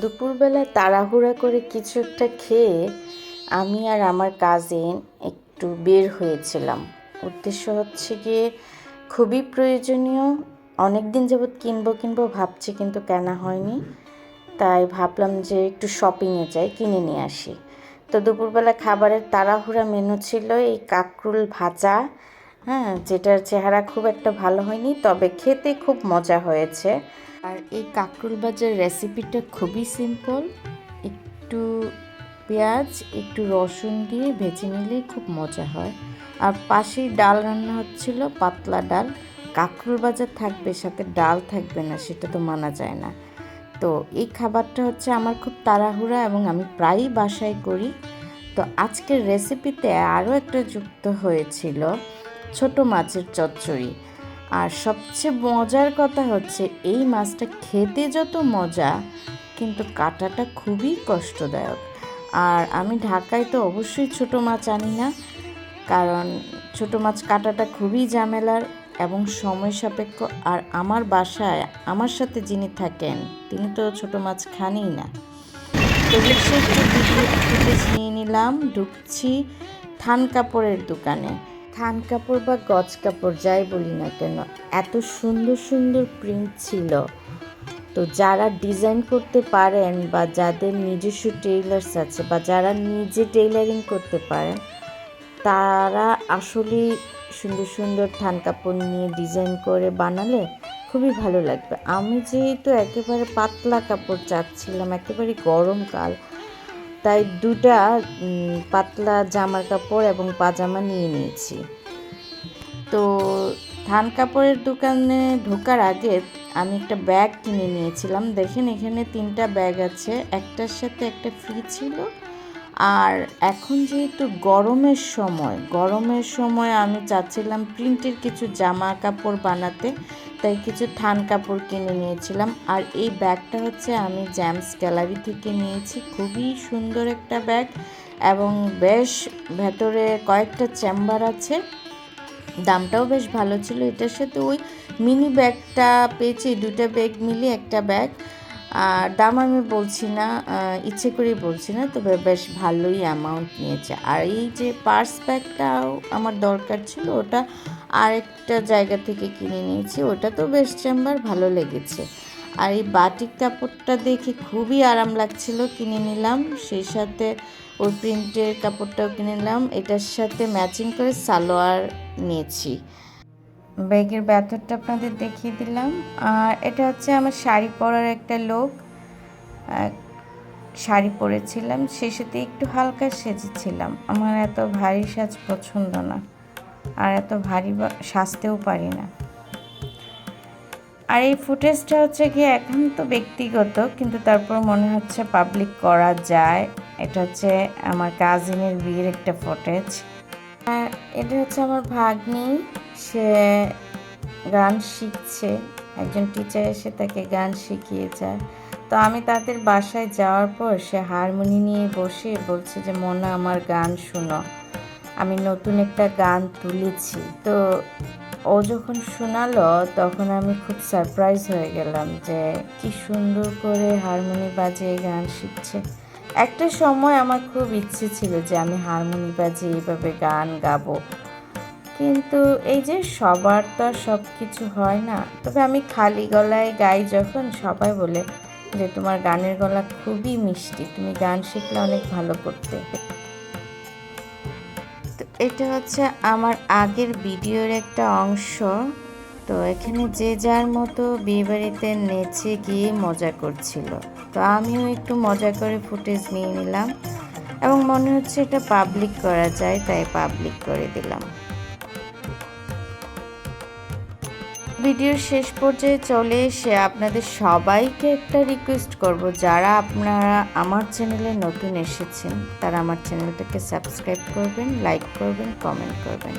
দুপুরবেলা তাড়াহুড়া করে কিছু একটা খেয়ে আমি আর আমার কাজিন একটু বের হয়েছিলাম। উদ্দেশ্য হচ্ছে গিয়ে খুবই প্রয়োজনীয়। অনেক দিন যাবৎ কিনবো কিনবো ভাবছি কিন্তু কেনা হয়নি। তাই ভাবলাম যে একটু শপিংয়ে যাই, কিনে নিয়ে আসি। তো দুপুরবেলা খাবারের তাড়াহুড়া মেনু ছিল এই কাকরুল ভাজা হ্যাঁ যেটার চেহারা খুব একটা ভালো হয়নি, তবে খেতে খুব মজা হয়েছে। আর এই কাকরুল ভাজার রেসিপিটা খুবই সিম্পল। একটু পেঁয়াজ, একটু রসুন দিয়ে ভেজে নিলেই খুব মজা হয়। আর পাশেই ডাল রান্না হচ্ছিল, পাতলা ডাল। কাকরুল বাজার থাকবে, সাথে ডাল থাকবে না, সেটা তো মানা যায় না। তো এই খাবারটা হচ্ছে আমার খুব তাড়াহুড়া এবং আমি প্রায়ই বাসায় করি। তো আজকের রেসিপিতে আরও একটা যুক্ত হয়েছিল। ছোট মাছের চচ্চড়ি। আর সবচেয়ে মজার কথা হচ্ছে, এই মাছটা খেতে যত মজা, কিন্তু কাটাটা খুবই কষ্টদায়ক। আর আমি ঢাকায় তো অবশ্যই ছোট মাছ আনি না, কারণ ছোট মাছ কাটাটা খুবই ঝামেলার এবং সময় সাপেক্ষ। আর আমার বাসায়, আমার সাথে যিনি থাকেন, তিনি তো ছোট মাছ খানই না। তো নিয়ে নিলাম, ঢুকছি থান কাপড়ের দোকানে। থান কাপড় বা গজ কাপড় যাই বলি না কেন, এত সুন্দর সুন্দর প্রিন্ট ছিল। তো যারা ডিজাইন করতে পারেন বা যাদের নিজস্ব টেইলার্স আছে বা যারা নিজে টেইলারিং করতে পারেন, তারা আসলে সুন্দর সুন্দর থান কাপড় নিয়ে ডিজাইন করে বানালে খুবই ভালো লাগবে। আমি যেহেতু একেবারে পাতলা কাপড় চাচ্ছিলাম, একেবারে গরমকাল তাই দুটা পাতলা জামার কাপড় এবং পাজামা নিয়ে নিয়েছি। তো থান কাপড়ের দোকানে ঢোকার আগে আমি একটা ব্যাগ কিনে নিয়েছিলাম। দেখেন, এখানে তিনটা ব্যাগ আছে, একটার সাথে একটা ফ্রি ছিল। আর এখন যেহেতু গরমের সময় গরমের সময় আমি চাচ্ছিলাম প্রিন্টের কিছু জামা কাপড় বানাতে। তাই কিছু থান কাপড় কিনে নিয়েছিলাম। আর এই ব্যাগটা হচ্ছে আমি জ্যামস গ্যালারি থেকে নিয়েছি। খুবই সুন্দর একটা ব্যাগ এবং বেশ ভেতরে কয়েকটা চেম্বার আছে। দামটাও বেশ ভালো ছিল। এটার সাথে ওই মিনি ব্যাগটা পেয়েছি দুটা ব্যাগ মিলিয়ে একটা ব্যাগ। আর দাম আমি বলছি না ইচ্ছে করেই বলছি না, তবে বেশ ভালোই অ্যামাউন্ট নিয়েছে। আর এই যে পার্স ব্যাগটাও আমার দরকার ছিল, ওটা আরেকটা জায়গা থেকে কিনে নিয়েছি। ওটা তো বেশ চেম্বার, ভালো লেগেছে। আর এই বাটিক কাপড়টা দেখে খুবই আরাম লাগছিল কিনে নিলাম। সেই সাথে ওই প্রিন্টের কাপড়টাও কিনে নিলাম। এটার সাথে ম্যাচিং করে সালোয়ার নিয়েছি। ব্যাগের ব্যথরটা আপনাদের দেখিয়ে দিলাম। আর এটা হচ্ছে আমার শাড়ি পরার একটা লোক। শাড়ি পরেছিলাম। সেই সাথে একটু হালকা সেজেছিলাম। আমার এত ভারী সাজ পছন্দ না। আর এত ভারী সাজতেও পারি না। আর এই ফুটেজটা হচ্ছে কি এখন তো ব্যক্তিগত, কিন্তু তারপর মনে হচ্ছে পাবলিক করা যায়। এটা হচ্ছে আমার কাজিনের বিয়ের একটা ফুটেজ আর এটা হচ্ছে আমার ভাগ্নি। সে গান শিখছে। একজন টিচার এসে তাকে গান শিখিয়ে যায় তো আমি তাদের বাসায় যাওয়ার পর সে হারমোনি নিয়ে বসে বলছে যে, মনা, আমার গান শোনো। আমি নতুন একটা গান তুলেছি। তো ও যখন শোনালো, তখন আমি খুব সারপ্রাইজ হয়ে গেলাম যে কি সুন্দর করে হারমোনি বাজিয়ে গান শিখছে। একটা সময় আমার খুব ইচ্ছে ছিল যে আমি হারমোনি বাজিয়ে এইভাবে গান গাবো। কিন্তু এই যে সবার তো সব কিছু হয় না, তবে আমি খালি গলায় গাই যখন সবাই বলে যে তোমার গানের গলা খুবই মিষ্টি, তুমি গান শিখলে অনেক ভালো করতে। এটা হচ্ছে আমার আগের ভিডিওর একটা অংশ। তো এখানে যে যার মতো বিয়েবাড়িতে নেচে গিয়ে মজা করছিল। তো আমিও একটু মজা করে ফুটেজ নিয়ে নিলাম এবং মনে হচ্ছে এটা পাবলিক করা যায়, তাই পাবলিক করে দিলাম। ভিডিওর শেষ পর্যায়ে চলে এসে আপনাদের সবাইকে একটা রিকোয়েস্ট করব। যারা আপনারা আমার চ্যানেলে নতুন এসেছেন, তারা আমার চ্যানেলটাকে সাবস্ক্রাইব করবেন লাইক করবেন কমেন্ট করবেন।